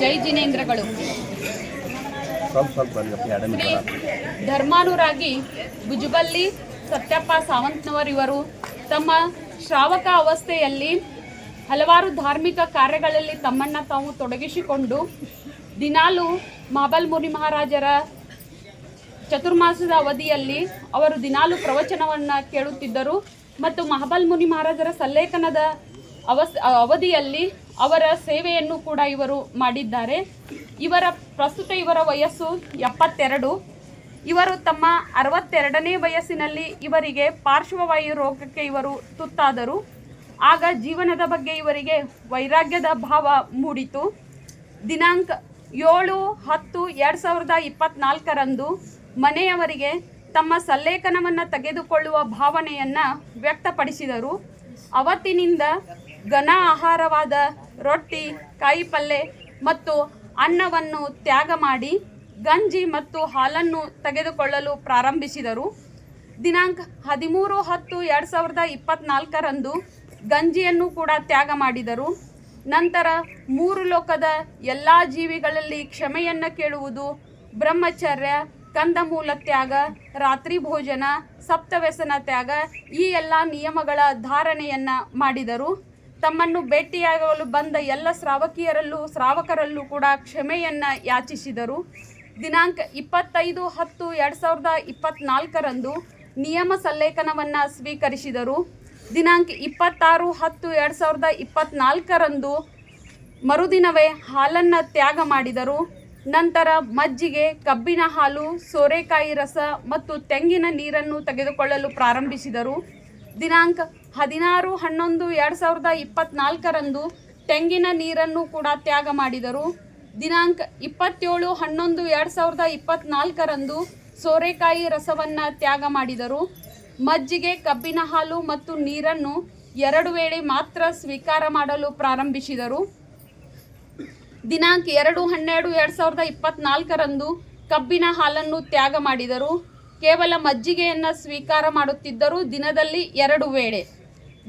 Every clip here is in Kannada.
ಜೈ ಜಿನೇಂದ್ರಗಳು. ಶ್ರೀ ಧರ್ಮಾನುರಾಗಿ ಭುಜಬಲ್ಲಿ ಸತ್ಯಪ್ಪ ಸಾವಂತ್ನವರ್ ಇವರು ತಮ್ಮ ಶ್ರಾವಕ ಅವಸ್ಥೆಯಲ್ಲಿ ಹಲವಾರು ಧಾರ್ಮಿಕ ಕಾರ್ಯಗಳಲ್ಲಿ ತಮ್ಮನ್ನು ತಾವು ತೊಡಗಿಸಿಕೊಂಡು ದಿನಾಲು ಮಾಬಲ್ ಮುನಿ ಮಹಾರಾಜರ ಚತುರ್ಮಾಸದ ಅವಧಿಯಲ್ಲಿ ಅವರು ದಿನಾಲು ಪ್ರವಚನವನ್ನು ಕೇಳುತ್ತಿದ್ದರು. ಮತ್ತು ಮಹಾಬಲ್ ಮುನಿ ಮಹಾರಾಜರ ಸಲ್ಲೇಖನದ ಅವಸ್ ಅವಧಿಯಲ್ಲಿ ಅವರ ಸೇವೆಯನ್ನು ಕೂಡ ಇವರು ಮಾಡಿದ್ದಾರೆ. ಇವರ ಪ್ರಸ್ತುತ ಇವರ ವಯಸ್ಸು ಎಪ್ಪತ್ತೆರಡು. ಇವರು ತಮ್ಮ ಅರವತ್ತೆರಡನೇ ವಯಸ್ಸಿನಲ್ಲಿ ಇವರಿಗೆ ಪಾರ್ಶ್ವವಾಯು ರೋಗಕ್ಕೆ ಇವರು ತುತ್ತಾದರು. ಆಗ ಜೀವನದ ಬಗ್ಗೆ ಇವರಿಗೆ ವೈರಾಗ್ಯದ ಭಾವ ಮೂಡಿತು. ದಿನಾಂಕ ಏಳು ಹತ್ತು ಎರಡು ಸಾವಿರದ ಇಪ್ಪತ್ನಾಲ್ಕರಂದು ಮನೆಯವರಿಗೆ ತಮ್ಮ ಸಲ್ಲೇಖನವನ್ನು ತೆಗೆದುಕೊಳ್ಳುವ ಭಾವನೆಯನ್ನು ವ್ಯಕ್ತಪಡಿಸಿದರು. ಅವತ್ತಿನಿಂದ ಘನ ಆಹಾರವಾದ ರೊಟ್ಟಿ, ಕಾಯಿಪಲ್ಲೆ ಮತ್ತು ಅನ್ನವನ್ನು ತ್ಯಾಗ ಮಾಡಿ ಗಂಜಿ ಮತ್ತು ಹಾಲನ್ನು ತೆಗೆದುಕೊಳ್ಳಲು ಪ್ರಾರಂಭಿಸಿದರು. ದಿನಾಂಕ ಹದಿಮೂರು ಹತ್ತು ಎರಡು ಸಾವಿರದ ಇಪ್ಪತ್ನಾಲ್ಕರಂದು ಗಂಜಿಯನ್ನು ಕೂಡ ತ್ಯಾಗ ಮಾಡಿದರು. ನಂತರ ಮೂರು ಲೋಕದ ಎಲ್ಲ ಜೀವಿಗಳಲ್ಲಿ ಕ್ಷಮೆಯನ್ನು ಕೇಳುವುದು ಬ್ರಹ್ಮಚರ್ಯ ಕಂದಮೂಲ ತ್ಯಾಗ, ರಾತ್ರಿ ಭೋಜನ, ಸಪ್ತವ್ಯಸನ ತ್ಯಾಗ ಈ ಎಲ್ಲ ನಿಯಮಗಳ ಧಾರಣೆಯನ್ನು ಮಾಡಿದರು. ತಮ್ಮನ್ನು ಭೇಟಿಯಾಗಲು ಬಂದ ಎಲ್ಲ ಶ್ರಾವಕಿಯರಲ್ಲೂ ಶ್ರಾವಕರಲ್ಲೂ ಕೂಡ ಕ್ಷಮೆಯನ್ನು ಯಾಚಿಸಿದರು. ದಿನಾಂಕ ಇಪ್ಪತ್ತೈದು ಹತ್ತು ಎರಡು ಸಾವಿರದ ಇಪ್ಪತ್ನಾಲ್ಕರಂದು ನಿಯಮ ಸಲ್ಲೇಖನವನ್ನು ಸ್ವೀಕರಿಸಿದರು. ದಿನಾಂಕ ಇಪ್ಪತ್ತಾರು ಹತ್ತು ಎರಡು ಸಾವಿರದ ಇಪ್ಪತ್ನಾಲ್ಕರಂದು ಮರುದಿನವೇ ಹಾಲನ್ನು ತ್ಯಾಗ ಮಾಡಿದರು. ನಂತರ ಮಜ್ಜಿಗೆ, ಕಬ್ಬಿನ ಹಾಲು, ಸೋರೆಕಾಯಿ ರಸ ಮತ್ತು ತೆಂಗಿನ ನೀರನ್ನು ತೆಗೆದುಕೊಳ್ಳಲು ಪ್ರಾರಂಭಿಸಿದರು. ದಿನಾಂಕ ಹದಿನಾರು ಹನ್ನೊಂದು ಎರಡು ಸಾವಿರದ ಇಪ್ಪತ್ತ್ನಾಲ್ಕರಂದು ತೆಂಗಿನ ನೀರನ್ನು ಕೂಡ ತ್ಯಾಗ ಮಾಡಿದರು. ದಿನಾಂಕ ಇಪ್ಪತ್ತೇಳು ಹನ್ನೊಂದು ಎರಡು ಸಾವಿರದ ಇಪ್ಪತ್ತ್ನಾಲ್ಕರಂದು ಸೋರೆಕಾಯಿ ರಸವನ್ನು ತ್ಯಾಗ ಮಾಡಿದರು. ಮಜ್ಜಿಗೆ, ಕಬ್ಬಿನ ಹಾಲು ಮತ್ತು ನೀರನ್ನು ಎರಡು ವೇಳೆ ಮಾತ್ರ ಸ್ವೀಕಾರ ಮಾಡಲು ಪ್ರಾರಂಭಿಸಿದರು. ದಿನಾಂಕ ಎರಡು, ಹನ್ನೆರಡು, ಎರಡು ಸಾವಿರದ ಇಪ್ಪತ್ನಾಲ್ಕರಂದು ಕಬ್ಬಿನ ಹಾಲನ್ನು ತ್ಯಾಗ ಮಾಡಿದರು. ಕೇವಲ ಮಜ್ಜಿಗೆಯನ್ನು ಸ್ವೀಕಾರ ಮಾಡುತ್ತಿದ್ದರು ದಿನದಲ್ಲಿ ಎರಡು ವೇಳೆ.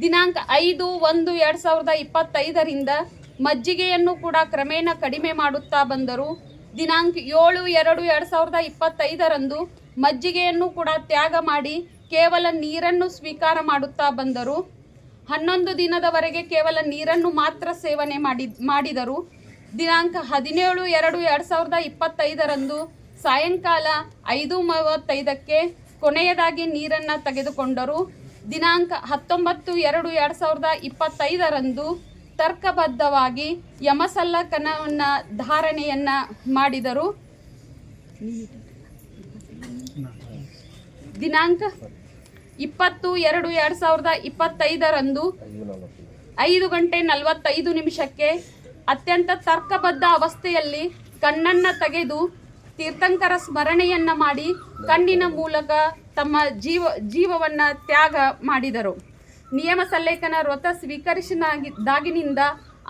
ದಿನಾಂಕ ಐದು, ಒಂದು, ಎರಡು ಸಾವಿರದ ಇಪ್ಪತ್ತೈದರಿಂದ ಮಜ್ಜಿಗೆಯನ್ನು ಕೂಡ ಕ್ರಮೇಣ ಕಡಿಮೆ ಮಾಡುತ್ತಾ ಬಂದರು. ದಿನಾಂಕ ಏಳು, ಎರಡು ಎರಡು ಸಾವಿರದ ಇಪ್ಪತ್ತೈದರಂದು ಮಜ್ಜಿಗೆಯನ್ನು ಕೂಡ ತ್ಯಾಗ ಮಾಡಿ ಕೇವಲ ನೀರನ್ನು ಸ್ವೀಕಾರ ಮಾಡುತ್ತಾ ಬಂದರು. ಹನ್ನೊಂದು ದಿನದವರೆಗೆ ಕೇವಲ ನೀರನ್ನು ಮಾತ್ರ ಸೇವನೆ ಮಾಡಿ ಮಾಡಿದರು. ದಿನಾಂಕ ಹದಿನೇಳು ಎರಡು ಎರಡು ಸಾವಿರದ ಇಪ್ಪತ್ತೈದರಂದು ಸಾಯಂಕಾಲ ಐದು ಮೂವತ್ತೈದಕ್ಕೆ ಕೊನೆಯದಾಗಿ ನೀರನ್ನು ತೆಗೆದುಕೊಂಡರು. ದಿನಾಂಕ ಹತ್ತೊಂಬತ್ತು ಎರಡು ಎರಡು ಸಾವಿರದ ಇಪ್ಪತ್ತೈದರಂದು ತರ್ಕಬದ್ಧವಾಗಿ ಯಮಸಲ್ಲಕನವನ್ನು ಧಾರಣೆಯನ್ನು ಮಾಡಿದರು. ದಿನಾಂಕ ಇಪ್ಪತ್ತು ಎರಡು ಎರಡು ಸಾವಿರದ ಇಪ್ಪತ್ತೈದರಂದು ಐದು ಗಂಟೆ ನಲವತ್ತೈದು ನಿಮಿಷಕ್ಕೆ ಅತ್ಯಂತ ತರ್ಕಬದ್ಧ ಅವಸ್ಥೆಯಲ್ಲಿ ಕಣ್ಣನ್ನ ತೆಗೆದು ತೀರ್ಥಂಕರ ಸ್ಮರಣೆಯನ್ನು ಮಾಡಿ ಕಣ್ಣಿನ ಮೂಲಕ ತಮ್ಮ ಜೀವ, ಜೀವವನ್ನು ತ್ಯಾಗ ಮಾಡಿದರು. ನಿಯಮ ಸಲ್ಲೇಖನ ವ್ರತ ಸ್ವೀಕರಿಸಿದಾಗಿನಿಂದ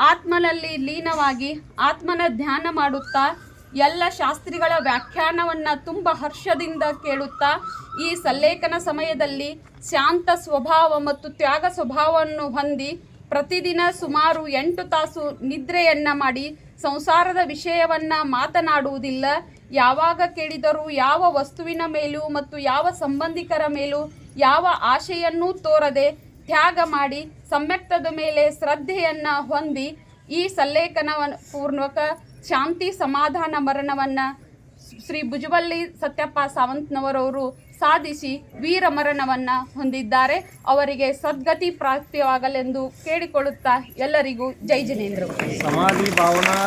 ಆತ್ಮನಲ್ಲಿ ಲೀನವಾಗಿ ಆತ್ಮನ ಧ್ಯಾನ ಮಾಡುತ್ತಾ ಎಲ್ಲ ಶಾಸ್ತ್ರಿಗಳ ವ್ಯಾಖ್ಯಾನವನ್ನು ತುಂಬ ಹರ್ಷದಿಂದ ಕೇಳುತ್ತಾ ಈ ಸಲ್ಲೇಖನ ಸಮಯದಲ್ಲಿ ಶಾಂತ ಸ್ವಭಾವ ಮತ್ತು ತ್ಯಾಗ ಸ್ವಭಾವವನ್ನು ಹೊಂದಿ ಪ್ರತಿದಿನ ಸುಮಾರು ಎಂಟು ತಾಸು ನಿದ್ರೆಯನ್ನ ಮಾಡಿ ಸಂಸಾರದ ವಿಷಯವನ್ನ ಮಾತನಾಡುವುದಿಲ್ಲ. ಯಾವಾಗ ಕೇಳಿದರೂ ಯಾವ ವಸ್ತುವಿನ ಮೇಲೂ ಮತ್ತು ಯಾವ ಸಂಬಂಧಿಕರ ಮೇಲೂ ಯಾವ ಆಶೆಯನ್ನೂ ತೋರದೆ ತ್ಯಾಗ ಮಾಡಿ ಸಮ್ಯಕ್ತದ ಮೇಲೆ ಶ್ರದ್ಧೆಯನ್ನ ಹೊಂದಿ ಈ ಸಲ್ಲೇಖನವನ್ನು ಪೂರ್ವಕ ಶಾಂತಿ ಸಮಾಧಾನ ಮರಣವನ್ನು ಶ್ರೀ ಭುಜಬಲ್ಲಿ ಸತ್ಯಪ್ಪ ಸಾವಂತ್ನವರವರು ಸಾಧಿಸಿ ವೀರಮರಣವನ್ನು ಹೊಂದಿದ್ದಾರೆ. ಅವರಿಗೆ ಸದ್ಗತಿ ಪ್ರಾಪ್ತಿಯಾಗಲೆಂದು ಕೇಳಿಕೊಳ್ಳುತ್ತಾ ಎಲ್ಲರಿಗೂ ಜೈ ಜಿನೇಂದ್ರ. ಸಮಾಧಿ ಭಾವನಾ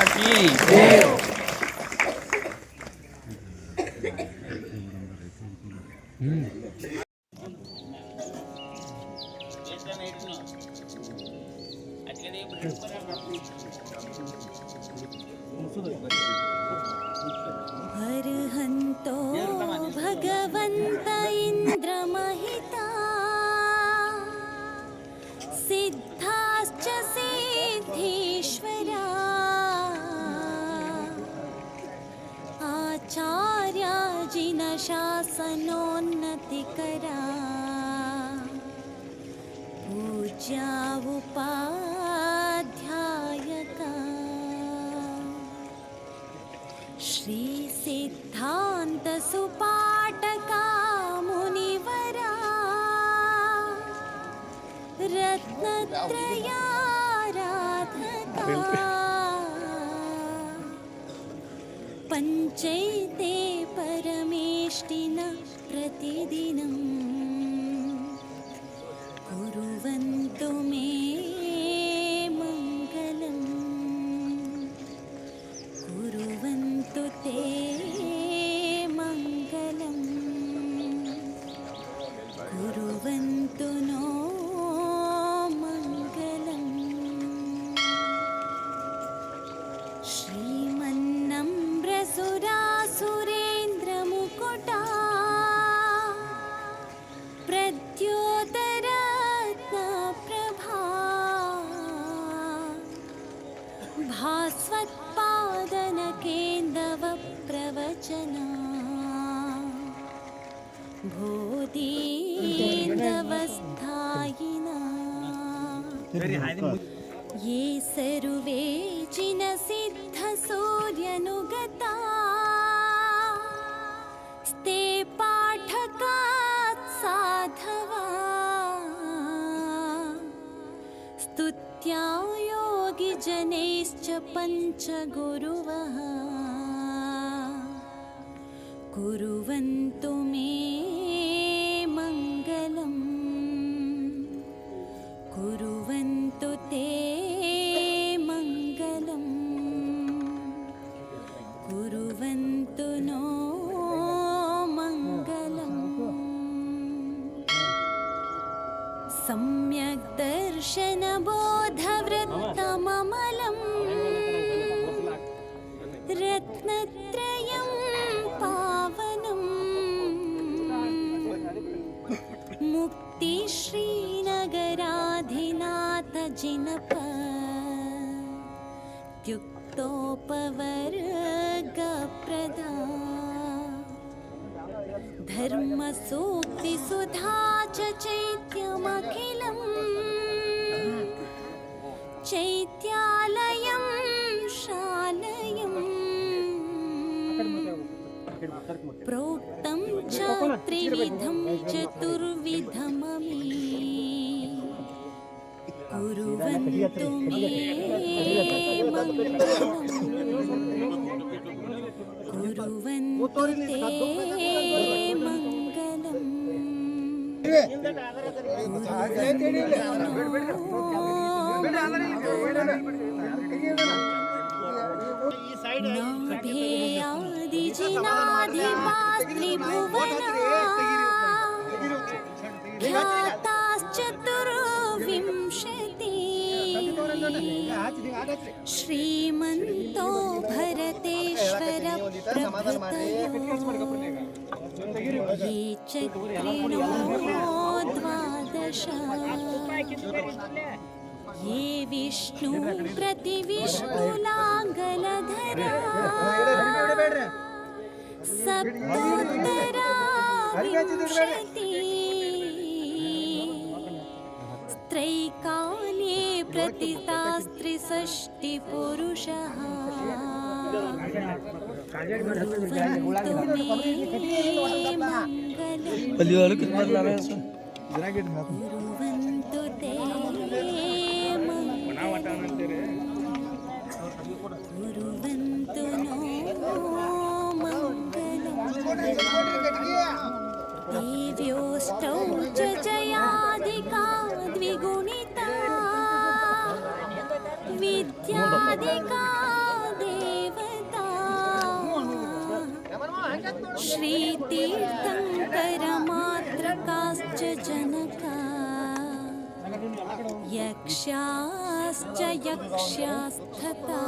सनोन्नति करा। पूजा उपाध्यायका श्रीसिद्धान्तसुपाटका मुनिवरा। रत्नत्रयाराधका। प्रतिदिनम् कुर्वन्तु मे बोधीन्दवस्थायिना ये स्ते पाठकात् साधवा। स्तुत्या योगिजनैश्च पञ्चगुरुवः। कुर्वन्तु चैत्यालयं शालयम् प्रोक्तं च त्रिविधं चतुर्विधममि। कुर्वन्तु मे कुर्वन्तु ते मङ्गलम्। ख्याताश्चतुर्विंशति श्रीमन्तो भरतेश्वर ये चक्रिणो द्वादश। ये विष्णु प्रतिविष्णुलाङ्गलधरा विष्णु नाङ्गल धर सप्तरा दिव्योऽष्टौ च द्विगुणिता। विद्यादिका जनका यक्षाश्च यक्ष्यास्थता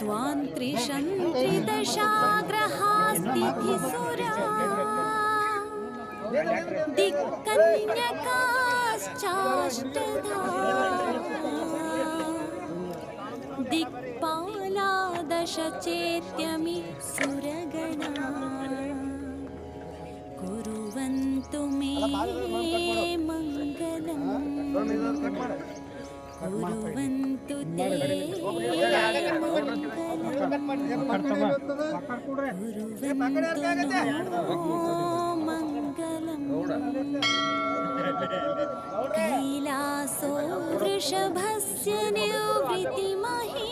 त्वां त्रिशं त्रिदशाग्रहास्तिथिसुरा दिक्कन्यकाश्चाष्टदा दिक्पाला दशचेत्यमि सुरगणा कुर्वन्तु मे मङ्गलम्। कैलासो वृषभस्य निवृत्तिमही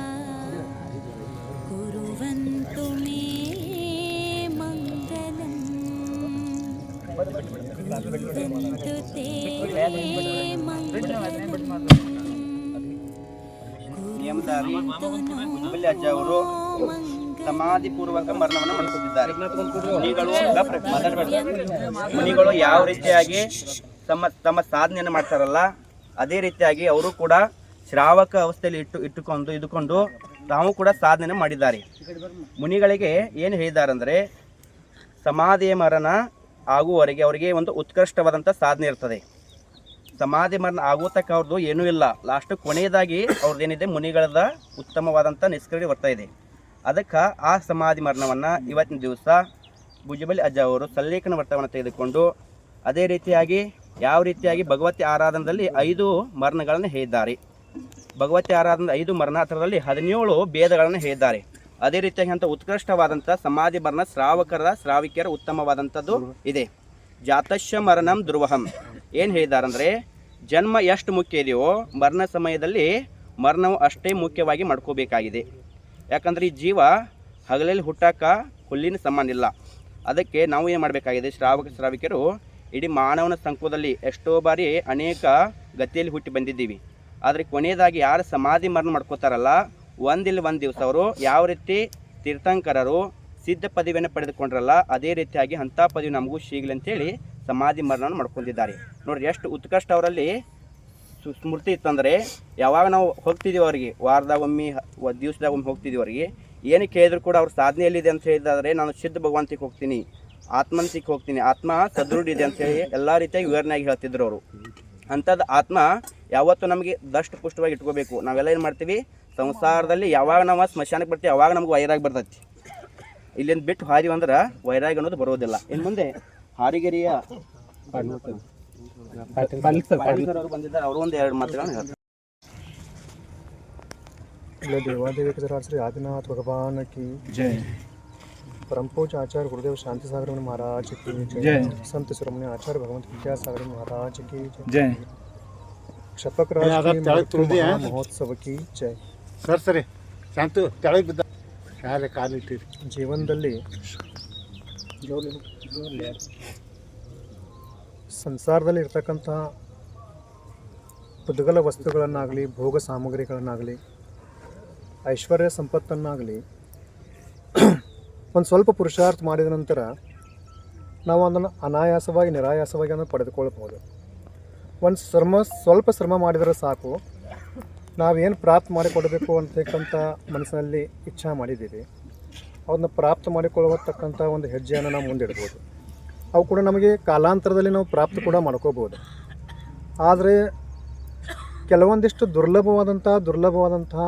कुर्वन्तु मे मङ्गलम् कुर्वन्तु ते मङ्गलम् ನಿಯಮದಾರಿ ಹುಬ್ಬಳ್ಳಿ ಅಜ್ಜ ಅವರು मङ्गलम् ಸಮಾಧಿ ಪೂರ್ವಕ ಮರಣವನ್ನು ಮಾಡಿಕೊಂಡಿದ್ದಾರೆ ಮುನಿಗಳು ಮಾತಾಡ್ಬೇಡಿ. ಮುನಿಗಳು ಯಾವ ರೀತಿಯಾಗಿ ತಮ್ಮ ತಮ್ಮ ಸಾಧನೆಯನ್ನು ಮಾಡ್ತಾರಲ್ಲ ಅದೇ ರೀತಿಯಾಗಿ ಅವರು ಕೂಡ ಶ್ರಾವಕ ಅವಸ್ಥೆಯಲ್ಲಿ ಇಟ್ಟು ಇಟ್ಟುಕೊಂಡು ಇದ್ದುಕೊಂಡು ತಾವು ಕೂಡ ಸಾಧನೆ ಮಾಡಿದ್ದಾರೆ. ಮುನಿಗಳಿಗೆ ಏನು ಹೇಳಿದ್ದಾರೆ ಅಂದರೆ ಸಮಾಧಿ ಮರಣ ಆಗುವವರೆಗೆ ಅವರಿಗೆ ಒಂದು ಉತ್ಕೃಷ್ಟವಾದಂಥ ಸಾಧನೆ ಇರ್ತದೆ. ಸಮಾಧಿ ಮರಣ ಆಗೋತಕ್ಕ ಅವ್ರದ್ದು ಏನೂ ಇಲ್ಲ. ಲಾಸ್ಟ್ ಕೊನೆಯದಾಗಿ ಅವ್ರದ್ದೇನಿದೆ ಮುನಿಗಳದ ಉತ್ತಮವಾದಂಥ ನಿಷ್ಕ್ರಿಯ ಬರ್ತಾ ಇದೆ. ಅದಕ್ಕೆ ಆ ಸಮಾಧಿ ಮರಣವನ್ನು ಇವತ್ತಿನ ದಿವಸ ಭುಜಬಲಿ ಅಜ್ಜ ಅವರು ಸಲ್ಲೇಖನ ವ್ರತವನ್ನು ತೆಗೆದುಕೊಂಡು ಅದೇ ರೀತಿಯಾಗಿ, ಯಾವ ರೀತಿಯಾಗಿ ಭಗವತಿ ಆರಾಧನದಲ್ಲಿ ಐದು ಮರಣಗಳನ್ನು ಹೇಳಿದ್ದಾರೆ. ಭಗವತಿ ಆರಾಧನ ಐದು ಮರಣಾತ್ರದಲ್ಲಿ ಹದಿನೇಳು ಭೇದಗಳನ್ನು ಹೇಳಿದ್ದಾರೆ. ಅದೇ ರೀತಿಯಾಗಿ ಅಂತ ಉತ್ಕೃಷ್ಟವಾದಂಥ ಸಮಾಧಿ ಮರಣ ಶ್ರಾವಕರ, ಶ್ರಾವಿಕರ ಉತ್ತಮವಾದಂಥದ್ದು ಇದೆ. ಜಾತಶ್ಯ ಮರಣಂ ಧ್ರುವಹಂ. ಏನು ಹೇಳಿದಾರಂದರೆ ಜನ್ಮ ಎಷ್ಟು ಮುಖ್ಯ ಇದೆಯೋ, ಮರಣ ಸಮಯದಲ್ಲಿ ಮರಣವು ಅಷ್ಟೇ ಮುಖ್ಯವಾಗಿ ಮಾಡ್ಕೋಬೇಕಾಗಿದೆ. ಯಾಕಂದರೆ ಈ ಜೀವ ಹಗಲಲ್ಲಿ ಹುಟ್ಟಾಕ ಹುಲ್ಲಿನ ಸಮಾನ ಇಲ್ಲ. ಅದಕ್ಕೆ ನಾವು ಏನು ಮಾಡಬೇಕಾಗಿದೆ, ಶ್ರಾವಕ, ಶ್ರಾವಿಕರು ಇಡೀ ಮಾನವನ ಸಂಕುಲದಲ್ಲಿ ಎಷ್ಟೋ ಬಾರಿ ಅನೇಕ ಗತಿಯಲ್ಲಿ ಹುಟ್ಟಿ ಬಂದಿದ್ದೀವಿ. ಆದರೆ ಕೊನೆಯದಾಗಿ ಯಾರು ಸಮಾಧಿ ಮರಣ ಮಾಡ್ಕೋತಾರಲ್ಲ, ಒಂದಿಲ್ಲ ಒಂದು ದಿವಸ ಅವರು ಯಾವ ರೀತಿ ತೀರ್ಥಂಕರರು ಸಿದ್ಧ ಪದವಿಯನ್ನು ಪಡೆದುಕೊಂಡ್ರಲ್ಲ, ಅದೇ ರೀತಿಯಾಗಿ ಅಂಥ ಪದವಿ ನಮಗೂ ಸಿಗಲಿ ಅಂತೇಳಿ ಸಮಾಧಿ ಮರಣವನ್ನು ಮಾಡ್ಕೊಂಡಿದ್ದಾರೆ. ನೋಡ್ರಿ, ಎಷ್ಟು ಉತ್ಕೃಷ್ಟ ಅವರಲ್ಲಿ ಸ್ಮೃತಿ ಇತ್ತಂದರೆ ಯಾವಾಗ ನಾವು ಹೋಗ್ತಿದ್ದೀವಿ ಅವರಿಗೆ ವಾರದಾಗ ಒಮ್ಮೆ ದಿವಸದಾಗ ಒಮ್ಮೆ ಹೋಗ್ತಿದ್ದೀವಿ ಅವರಿಗೆ ಏನು ಕೇಳಿದ್ರು ಕೂಡ ಅವ್ರ ಸಾಧನೆ ಎಲ್ಲಿದೆ ಅಂತ ಹೇಳಿದಾದರೆ, ನಾನು ಸಿದ್ಧ ಭಗವಂತಿಗೆ ಹೋಗ್ತೀನಿ ಆತ್ಮಂತಿಗೆ ಹೋಗ್ತೀನಿ, ಆತ್ಮ ಸದೃಢ ಇದೆ ಅಂತ ಹೇಳಿ ಎಲ್ಲ ರೀತಿಯಾಗಿ ವಿವರಣೆಯಾಗಿ ಹೇಳ್ತಿದ್ರು ಅವರು. ಅಂಥದ್ದು ಆತ್ಮ ಯಾವತ್ತು ನಮಗೆ ದಷ್ಟು ಪುಷ್ಟವಾಗಿ ಇಟ್ಕೋಬೇಕು. ನಾವೆಲ್ಲ ಏನು ಮಾಡ್ತೀವಿ? ಸಂಸಾರದಲ್ಲಿ ಯಾವಾಗ ನಾವು ಸ್ಮಶಾನಕ್ಕೆ ಬರ್ತೀವಿ ಯಾವಾಗ ನಮ್ಗೆ ವೈರಾಗಿ ಬರ್ತೈತಿ. ಇಲ್ಲಿಂದ ಬಿಟ್ಟು ಹಾರಿ ಅಂದ್ರೆ ವೈರಾಗಿ ಅನ್ನೋದು ಬರೋದಿಲ್ಲ. ಇನ್ನು ಮುಂದೆ ಹಾರಿಗೆರಿಯ ಅವರು ಬಂದಿದ್ದಾರೆ ಅವರು ಒಂದು ಎರಡು ಸಂತ ಸುರಮಣಿ ದೇವಾದೇವಿ ಶ್ರೀ ಆದಿನಾಥ ಭಗವಾನ ಕಿ ಜಯ ಶಪಕ್ ಮಹೋತ್ಸವ ಕಿ ಸರ್ ಸರಿ. ಶಾಂತು ಬಿದ್ದ. ಶಾಲೆ ಕಾಲಿಟ್ಟಿರಿ ಜೀವನದಲ್ಲಿ ಸಂಸಾರದಲ್ಲಿ ಇರ್ತಕ್ಕಂತಹ ಪುದ್ಗಲ ವಸ್ತುಗಳನ್ನಾಗಲಿ ಭೋಗ ಸಾಮಗ್ರಿಗಳನ್ನಾಗಲಿ ಐಶ್ವರ್ಯ ಸಂಪತ್ತನ್ನಾಗಲಿ ಒಂದು ಸ್ವಲ್ಪ ಪುರುಷಾರ್ಥ ಮಾಡಿದ ನಂತರ ನಾವು ಅದನ್ನು ಅನಾಯಾಸವಾಗಿ ನಿರಾಯಾಸವಾಗಿ ಅದನ್ನು ಪಡೆದುಕೊಳ್ಬೋದು ಒಂದು ಶ್ರಮ, ಸ್ವಲ್ಪ ಶ್ರಮ ಮಾಡಿದರೆ ಸಾಕು. ನಾವೇನು ಪ್ರಾಪ್ತ ಮಾಡಿಕೊಡಬೇಕು ಅಂತಕ್ಕಂಥ ಮನಸ್ಸಿನಲ್ಲಿ ಇಚ್ಛಾ ಮಾಡಿದ್ದೀವಿ. ಅವನ್ನ ಪ್ರಾಪ್ತ ಮಾಡಿಕೊಳ್ಳತಕ್ಕಂಥ ಒಂದು ಹೆಜ್ಜೆಯನ್ನು ನಾವು ಮುಂದಿಡ್ಬೋದು. ಅವು ಕೂಡ ನಮಗೆ ಕಾಲಾಂತರದಲ್ಲಿ ನಾವು ಪ್ರಾಪ್ತ ಕೂಡ ಮಾಡ್ಕೋಬೋದು. ಆದರೆ ಕೆಲವೊಂದಿಷ್ಟು ದುರ್ಲಭವಾದಂಥ ದುರ್ಲಭವಾದಂತಹ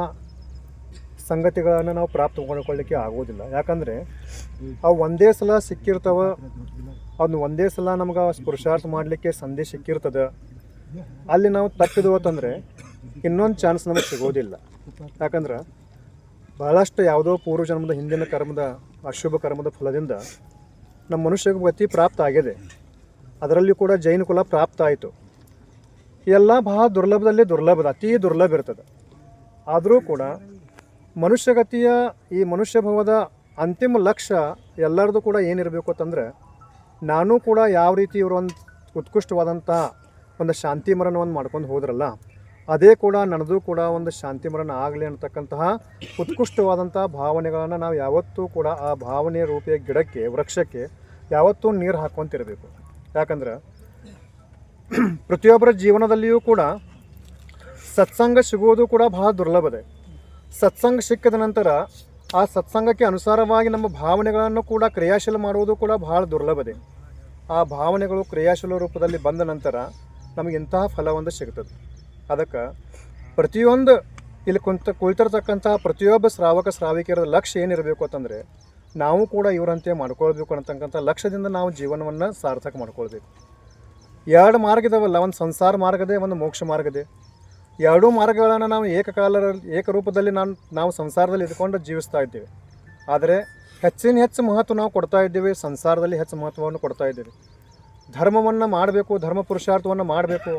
ಸಂಗತಿಗಳನ್ನು ನಾವು ಪ್ರಾಪ್ತ ಮಾಡಿಕೊಳ್ಳಿಕ್ಕೆ ಆಗೋದಿಲ್ಲ ಯಾಕಂದರೆ ಅವು ಒಂದೇ ಸಲ ಸಿಕ್ಕಿರ್ತಾವ ಅದನ್ನ ಒಂದೇ ಸಲ ನಮ್ಗೆ ಪುರುಷಾರ್ಥ ಮಾಡಲಿಕ್ಕೆ ಸಂದೇಶ ಸಿಕ್ಕಿರ್ತದೆ. ಅಲ್ಲಿ ನಾವು ತಪ್ಪಿದ್ವು ಅಂತಂದರೆ ಇನ್ನೊಂದು ಚಾನ್ಸ್ ನಮಗೆ ಸಿಗೋದಿಲ್ಲ. ಯಾಕಂದ್ರೆ ಬಹಳಷ್ಟು ಯಾವುದೋ ಪೂರ್ವ ಜನ್ಮದ ಹಿಂದಿನ ಕರ್ಮದ, ಅಶುಭ ಕರ್ಮದ ಫಲದಿಂದ ನಮ್ಮ ಮನುಷ್ಯಗೆ ಗತಿ ಪ್ರಾಪ್ತ ಆಗಿದೆ. ಅದರಲ್ಲಿ ಕೂಡ ಜೈನ ಕುಲ ಪ್ರಾಪ್ತ ಆಯಿತು. ಎಲ್ಲ ಬಹಳ ದುರ್ಲಭದಲ್ಲಿ ದುರ್ಲಭದ, ಅತಿ ದುರ್ಲಭ ಇರ್ತದೆ. ಆದರೂ ಕೂಡ ಮನುಷ್ಯಗತಿಯ ಈ ಮನುಷ್ಯ ಭವದ ಅಂತಿಮ ಲಕ್ಷ್ಯ ಎಲ್ಲರದು ಕೂಡ ಏನಿರಬೇಕು ಅಂತಂದರೆ, ನಾನು ಕೂಡ ಯಾವ ರೀತಿ ಒಂದು ಉತ್ಕೃಷ್ಟವಾದಂಥ ಒಂದು ಶಾಂತಿ ಮರಣವನ್ನು ಮಾಡ್ಕೊಂಡು ಹೋದ್ರಲ್ಲ, ಅದೇ ಕೂಡ ನನ್ನದು ಕೂಡ ಒಂದು ಶಾಂತಿ ಮರಣ ಆಗಲಿ ಅನ್ನತಕ್ಕಂತಹ ಉತ್ಕೃಷ್ಟವಾದಂಥ ಭಾವನೆಗಳನ್ನು ನಾವು ಯಾವತ್ತೂ ಕೂಡ ಆ ಭಾವನೆಯ ರೂಪಿಯ ಗಿಡಕ್ಕೆ, ವೃಕ್ಷಕ್ಕೆ ಯಾವತ್ತೂ ನೀರು ಹಾಕ್ಕೊಂತಿರಬೇಕು. ಯಾಕಂದ್ರೆ ಪ್ರತಿಯೊಬ್ಬರ ಜೀವನದಲ್ಲಿಯೂ ಕೂಡ ಸತ್ಸಂಗ ಸಿಗುವುದು ಕೂಡ ಬಹಳ ದುರ್ಲಭದೆ ಸತ್ಸಂಗ ಸಿಕ್ಕಿದ ನಂತರ ಆ ಸತ್ಸಂಗಕ್ಕೆ ಅನುಸಾರವಾಗಿ ನಮ್ಮ ಭಾವನೆಗಳನ್ನು ಕೂಡ ಕ್ರಿಯಾಶೀಲ ಮಾಡುವುದು ಕೂಡ ಬಹಳ ದುರ್ಲಭದೆ ಆ ಭಾವನೆಗಳು ಕ್ರಿಯಾಶೀಲ ರೂಪದಲ್ಲಿ ಬಂದ ನಂತರ ನಮಗೆ ಇಂತಹ ಫಲ ಒಂದು ಸಿಗ್ತದೆ. ಅದಕ್ಕೆ ಪ್ರತಿಯೊಂದು ಇಲ್ಲಿ ಕುಂತ ಕುಳಿತಿರ್ತಕ್ಕಂತಹ ಪ್ರತಿಯೊಬ್ಬ ಶ್ರಾವಕ ಶ್ರಾವಿಕೆಯರ ಲಕ್ಷ್ಯ ಏನಿರಬೇಕು ಅಂತಂದರೆ ನಾವು ಕೂಡ ಇವರಂತೆ ಮಾಡ್ಕೊಳ್ಬೇಕು ಅನ್ನತಕ್ಕಂಥ ಲಕ್ಷ್ಯದಿಂದ ನಾವು ಜೀವನವನ್ನು ಸಾರ್ಥಕ ಮಾಡ್ಕೊಳ್ಬೇಕು. ಎರಡು ಮಾರ್ಗ ಇದಾವಲ್ಲ ಒಂದು ಸಂಸಾರ ಮಾರ್ಗದೇ, ಒಂದು ಮೋಕ್ಷ ಮಾರ್ಗದೇ. ಎರಡೂ ಮಾರ್ಗಗಳನ್ನು ನಾವು ಏಕಕಾಲ ಏಕರೂಪದಲ್ಲಿ ನಾನು, ನಾವು ಸಂಸಾರದಲ್ಲಿ ಇದ್ಕೊಂಡು ಜೀವಿಸ್ತಾ ಇದ್ದೇವೆ. ಆದರೆ ಹೆಚ್ಚಿನ ಹೆಚ್ಚು ಮಹತ್ವ ನಾವು ಕೊಡ್ತಾ ಇದ್ದೇವೆ, ಸಂಸಾರದಲ್ಲಿ ಹೆಚ್ಚು ಮಹತ್ವವನ್ನು ಕೊಡ್ತಾ ಇದ್ದೇವೆ. ಧರ್ಮವನ್ನು ಮಾಡಬೇಕು, ಧರ್ಮ ಪುರುಷಾರ್ಥವನ್ನು ಮಾಡಬೇಕು,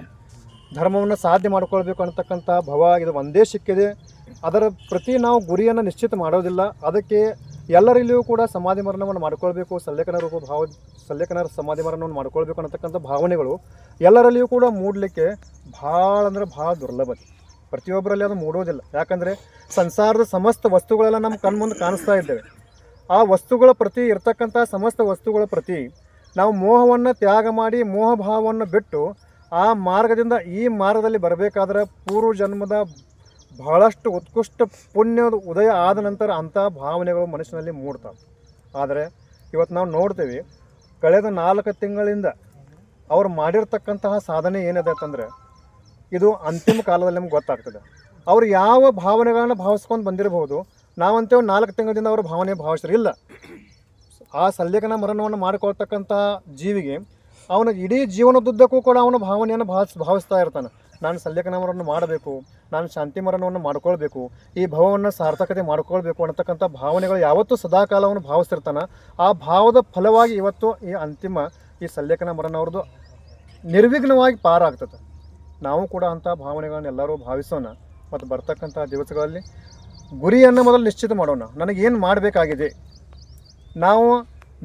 ಧರ್ಮವನ್ನು ಸಾಧ್ಯ ಮಾಡಿಕೊಳ್ಬೇಕು ಅನ್ನತಕ್ಕಂಥ ಭವ ಇದು ಒಂದೇ ಸಿಕ್ಕಿದೆ. ಅದರ ಪ್ರತಿ ನಾವು ಗುರಿಯನ್ನು ನಿಶ್ಚಿತ ಮಾಡೋದಿಲ್ಲ. ಅದಕ್ಕೆ ಎಲ್ಲರಲ್ಲಿಯೂ ಕೂಡ ಸಮಾಧಿ ಮರಣವನ್ನು ಮಾಡಿಕೊಳ್ಬೇಕು, ಸಲ್ಲೇಖನ ರೂಪ ಭಾವ ಸಲ್ಲೇಖನರ ಸಮಾಧಿ ಮರಣವನ್ನು ಮಾಡಿಕೊಳ್ಬೇಕು ಅನ್ನತಕ್ಕಂಥ ಭಾವನೆಗಳು ಎಲ್ಲರಲ್ಲಿಯೂ ಕೂಡ ಮೂಡಲಿಕ್ಕೆ ಭಾಳ ಅಂದ್ರೆ ಭಾಳ ದುರ್ಲಭತೆ ಪ್ರತಿಯೊಬ್ಬರಲ್ಲಿ ಅದು ಮೂಡೋದಿಲ್ಲ. ಯಾಕಂದರೆ ಸಂಸಾರದ ಸಮಸ್ತ ವಸ್ತುಗಳೆಲ್ಲ ನಮ್ಮ ಕಣ್ಮುಂದೆ ಕಾಣಿಸ್ತಾ ಇದ್ದೇವೆ. ಆ ವಸ್ತುಗಳ ಪ್ರತಿ ಇರ್ತಕ್ಕಂಥ ಸಮಸ್ತ ವಸ್ತುಗಳ ಪ್ರತಿ ನಾವು ಮೋಹವನ್ನು ತ್ಯಾಗ ಮಾಡಿ ಮೋಹ ಭಾವವನ್ನು ಬಿಟ್ಟು ಆ ಮಾರ್ಗದಿಂದ ಈ ಮಾರ್ಗದಲ್ಲಿ ಬರಬೇಕಾದ್ರೆ ಪೂರ್ವ ಜನ್ಮದ ಬಹಳಷ್ಟು ಉತ್ಕೃಷ್ಟ ಪುಣ್ಯದ ಉದಯ ಆದ ನಂತರ ಅಂಥ ಭಾವನೆಗಳು ಮನುಷ್ಯನಲ್ಲಿ ಮೂಡ್ತಾವೆ. ಆದರೆ ಇವತ್ತು ನಾವು ನೋಡ್ತೀವಿ, ಕಳೆದ ನಾಲ್ಕು ತಿಂಗಳಿಂದ ಅವ್ರು ಮಾಡಿರ್ತಕ್ಕಂತಹ ಸಾಧನೆ ಏನಿದೆ ಅಂತಂದರೆ ಇದು ಅಂತಿಮ ಕಾಲದಲ್ಲಿ ನಮ್ಗೆ ಗೊತ್ತಾಗ್ತದೆ. ಅವ್ರು ಯಾವ ಭಾವನೆಗಳನ್ನ ಭಾವಿಸ್ಕೊಂಡು ಬಂದಿರಬಹುದು ನಾವಂತೇವೆ ನಾಲ್ಕು ತಿಂಗಳಿಂದ ಅವ್ರ ಭಾವನೆ ಭಾವಿಸ್ತಾರೆ ಇಲ್ಲ. ಆ ಸಲ್ಲೇಖನ ಮರಣವನ್ನು ಮಾಡಿಕೊಳ್ತಕ್ಕಂಥ ಜೀವಿಗೆ ಅವನ ಇಡೀ ಜೀವನದುದ್ದಕ್ಕೂ ಕೂಡ ಅವನ ಭಾವನೆಯನ್ನು ಭಾವಿಸ್, ಭಾವಿಸ್ತಾ ಇರ್ತಾನೆ. ನಾನು ಸಲ್ಯಕನ ಮರಣವನ್ನು ಮಾಡಬೇಕು, ನಾನು ಶಾಂತಿ ಮರಣವನ್ನು ಮಾಡ್ಕೊಳ್ಬೇಕು, ಈ ಭವವನ್ನು ಸಾರ್ಥಕತೆ ಮಾಡ್ಕೊಳ್ಬೇಕು ಅನ್ನತಕ್ಕಂಥ ಭಾವನೆಗಳು ಯಾವತ್ತೂ ಸದಾಕಾಲವನ್ನು ಭಾವಿಸ್ತಿರ್ತಾನೆ. ಆ ಭಾವದ ಫಲವಾಗಿ ಇವತ್ತು ಈ ಅಂತಿಮ ಈ ಸಲ್ಲೇಖನ ಮರಣ ಅವ್ರದ್ದು ನಿರ್ವಿಘ್ನವಾಗಿ ಪಾರಾಗ್ತದೆ. ನಾವು ಕೂಡ ಅಂಥ ಭಾವನೆಗಳನ್ನು ಎಲ್ಲರೂ ಭಾವಿಸೋಣ ಮತ್ತು ಬರ್ತಕ್ಕಂಥ ದಿವಸಗಳಲ್ಲಿ ಗುರಿಯನ್ನು ಮೊದಲು ನಿಶ್ಚಿತ ಮಾಡೋಣ. ನನಗೇನು ಮಾಡಬೇಕಾಗಿದೆ? ನಾವು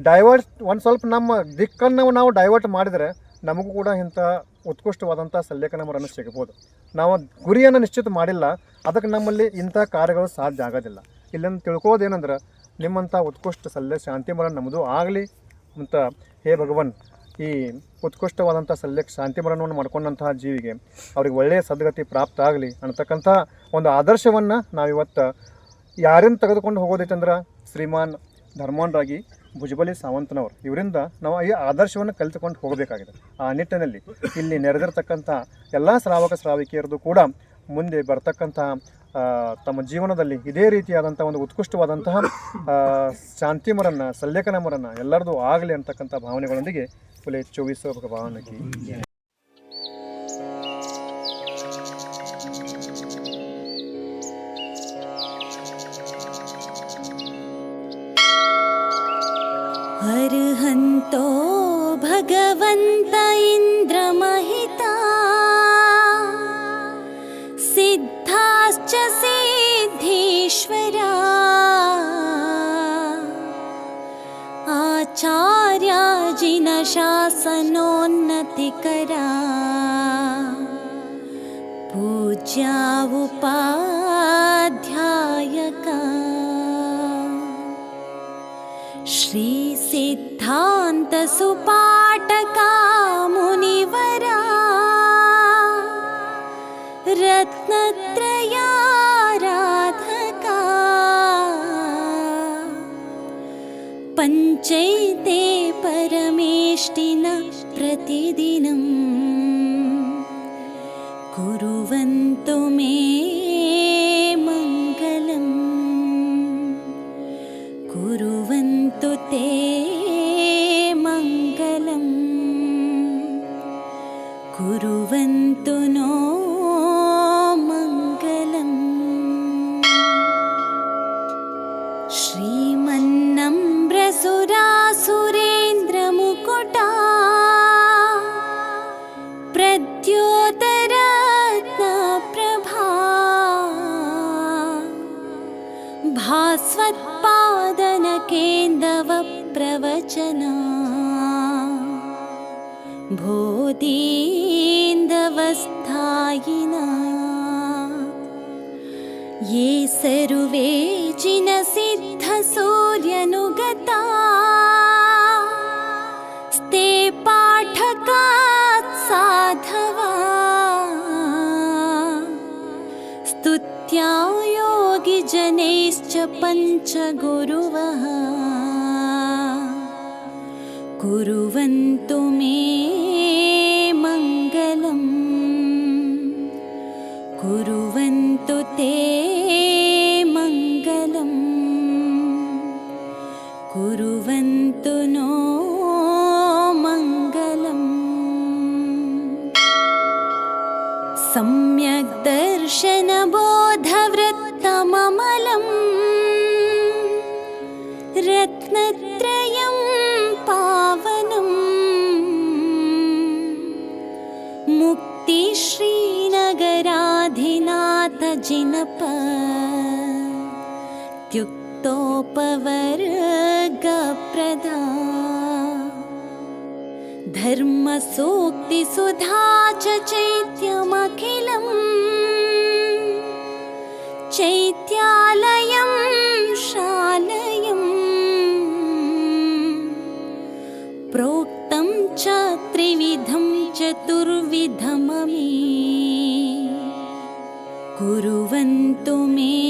ಡೈವರ್ಟ್ ಒಂದು ಸ್ವಲ್ಪ ನಮ್ಮ ದಿಕ್ಕನ್ನು ನಾವು ಡೈವರ್ಟ್ ಮಾಡಿದರೆ ನಮಗೂ ಕೂಡ ಇಂಥ ಉತ್ಕೃಷ್ಟವಾದಂಥ ಸಲ್ಲೇಖನ ಮರಣ ಸಿಗ್ಬೋದು. ನಾವು ಗುರಿಯನ್ನು ನಿಶ್ಚಿತ ಮಾಡಿಲ್ಲ, ಅದಕ್ಕೆ ನಮ್ಮಲ್ಲಿ ಇಂಥ ಕಾರ್ಯಗಳು ಸಾಧ್ಯ ಆಗೋದಿಲ್ಲ. ಇಲ್ಲಿಂದ ತಿಳ್ಕೋದೇನೆಂದ್ರೆ ನಿಮ್ಮಂಥ ಉತ್ಕೃಷ್ಟ ಸಲ್ಲೆ ಶಾಂತಿ ಮರ ನಮ್ಮದು ಆಗಲಿ ಅಂತ ಹೇ ಭಗವನ್, ಈ ಉತ್ಕೃಷ್ಟವಾದಂಥ ಸಲ್ಲೆ ಶಾಂತಿ ಮರಣವನ್ನು ಮಾಡ್ಕೊಂಡಂತಹ ಜೀವಿಗೆ ಅವ್ರಿಗೆ ಒಳ್ಳೆಯ ಸದ್ಗತಿ ಪ್ರಾಪ್ತ ಆಗಲಿ ಅನ್ನತಕ್ಕಂಥ ಒಂದು ಆದರ್ಶವನ್ನು ನಾವಿವತ್ತು ಯಾರನ್ನು ತೆಗೆದುಕೊಂಡು ಹೋಗೋದೈತಂದ್ರೆ ಶ್ರೀಮಾನ್ ಧರ್ಮೋನ್ರಾಗಿ ಭುಜಬಲಿ ಸಾವಂತನವರು. ಇವರಿಂದ ನಾವು ಈ ಆದರ್ಶವನ್ನು ಕಲಿತುಕೊಂಡು ಹೋಗಬೇಕಾಗಿದೆ. ಆ ನಿಟ್ಟಿನಲ್ಲಿ ಇಲ್ಲಿ ನೆರೆದಿರ್ತಕ್ಕಂಥ ಎಲ್ಲ ಶ್ರಾವಕ ಶ್ರಾವಿಕೆಯರದು ಕೂಡ ಮುಂದೆ ಬರ್ತಕ್ಕಂತಹ ತಮ್ಮ ಜೀವನದಲ್ಲಿ ಇದೇ ರೀತಿಯಾದಂಥ ಒಂದು ಉತ್ಕೃಷ್ಟವಾದಂತಹ ಆ, ಶಾಂತಿ ಮರನ್ನ ಸಲ್ಲೇಖನ ಮರನ್ನ ಎಲ್ಲರದು ಆಗಲಿ ಅಂತಕ್ಕಂಥ ಭಾವನೆಗಳೊಂದಿಗೆ ಪುಲೆ ಚೋವಿಸುವ ಭಾವನೆಗೆ अर्हन्तो भगवन्त इन्द्रमहिता। सिद्धाश्च सिद्धीश्वरा। आचार्याजिनशासनोन्नतिकरा। पूज्या उपाध्यायका श्रीसिद्धान्तसुपाटका मुनिवरा रत्नत्रयाराधका। पञ्चैते परमेष्टिन प्रतिदिनम् कुर्वन्तु मे प्रद्योतरत्नप्रभा भास्वत्पादनकेन्दवप्रवचना भोदीन्दवस्थायिना ये सर्वे जिनसिद्धसूर्यनुगता पञ्चगुरुवः कुर्वन्तु मे त्युक्तोपवर्गप्रदा धर्मसूक्तिसुधा च चैत्यमखिलम् चैत्यालयं शालयम् प्रोक्तं च त्रिविधं चतुर्विधममी कुर्वन्तु मे